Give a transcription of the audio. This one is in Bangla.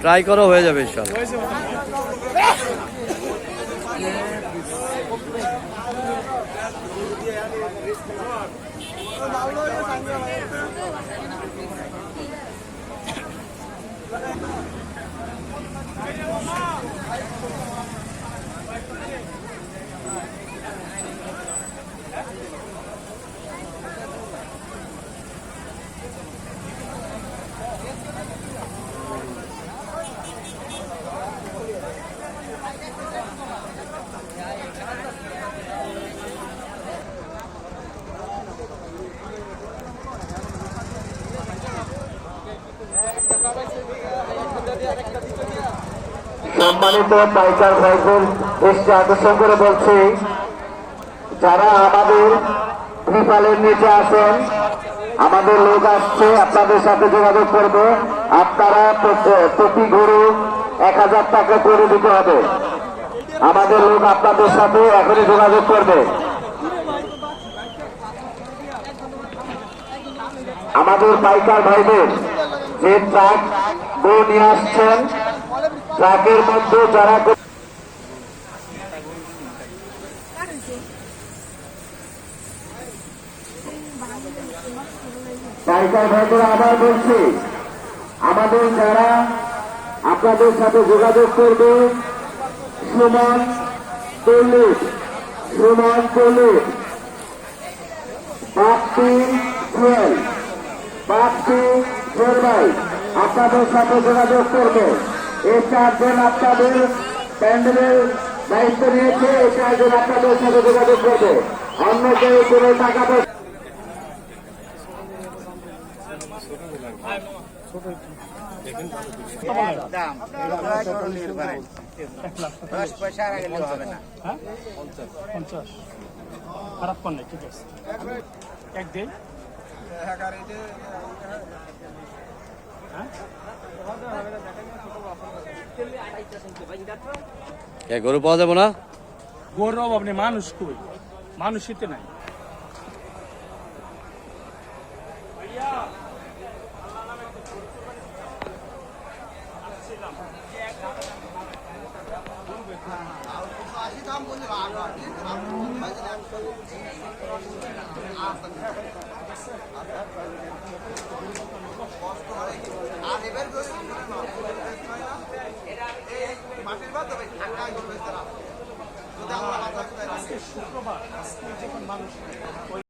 ট্রাই করো হয়ে যাবে ইনশাল্লাহ। সম্মানিত পাইকার ভাইদের দৃষ্টি আকর্ষণ করে বলছি, যারা আমাদের ত্রিপালের নিচে আছেন, আমাদের লোক আসছে, আপনাদের সাথে যোগাযোগ করবে। আপনারা প্রতি গরু এক হাজার টাকা করে দিতে হবে। আমাদের লোক আপনাদের সাথে এখনই যোগাযোগ করবে। আমাদের পাইকার ভাইদের যে ট্রাক গরু নিয়ে আসছেন ট্রাকের মধ্যে যারা পাইকার ভাইদের আবার বলছি, আমাদের যারা আপনাদের সাথে যোগাযোগ করবে, সুমন পল্লিশ সুমন পল্লিশ পাঁচটি ফুয়েল পাঁচটি ফুয়েল ভাই, আপনাদের সাথে যোগাযোগ করবে। এই চারজন আপনাদের প্যান্ডেলের দায়িত্ব নিয়েছে এই চারজন আপনাদের সাথে যোগাযোগ করবে। অন্য কেউ কোনো টাকা পয়সা খারাপ কর ঠিক আছে এক দিন এ, গরু পাওয়া যাবে না? গৌরব অভাব নেই মানুষ কই? মানুষই তো নাই। শুক্রবার আজকে যখন মানুষ